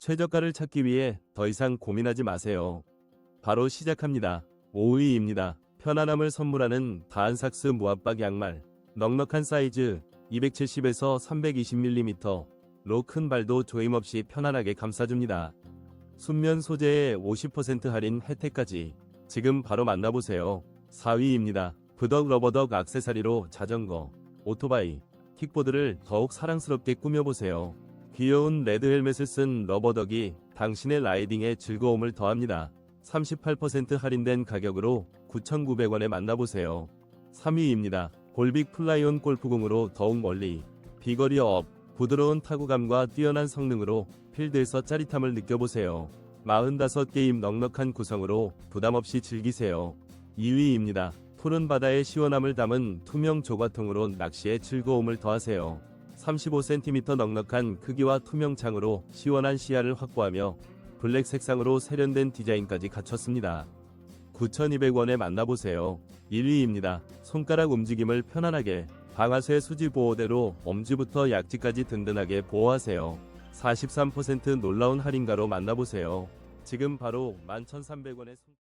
최저가를 찾기 위해 더 이상 고민하지 마세요. 바로 시작합니다. 5위입니다. 편안함을 선물하는 다한삭스 무압박 양말. 넉넉한 사이즈 270에서 320mm 로큰 발도 조임 없이 편안하게 감싸줍니다. 순면 소재에 50% 할인 혜택까지 지금 바로 만나보세요. 4위입니다. 부덕 러버덕 악세사리로 자전거, 오토바이, 킥보드를 더욱 사랑스럽게 꾸며보세요. 귀여운 레드 헬멧을 쓴 러버덕이 당신의 라이딩에 즐거움을 더합니다. 38% 할인된 가격으로 9,900원에 만나보세요. 3위입니다. 볼빅 플라이온 골프공으로 더욱 멀리 비거리 업 부드러운 타구감과 뛰어난 성능으로 필드에서 짜릿함을 느껴보세요. 45게임 넉넉한 구성으로 부담없이 즐기세요. 2위입니다. 푸른 바다의 시원함을 담은 투명 조과통으로 낚시의 즐거움을 더하세요. 35cm 넉넉한 크기와 투명 창으로 시원한 시야를 확보하며 블랙 색상으로 세련된 디자인까지 갖췄습니다. 9,200원에 만나보세요. 1위입니다. 손가락 움직임을 편안하게 방아쇠 수지 보호대로 엄지부터 약지까지 든든하게 보호하세요. 43% 놀라운 할인가로 만나보세요. 지금 바로 11,300원에 손...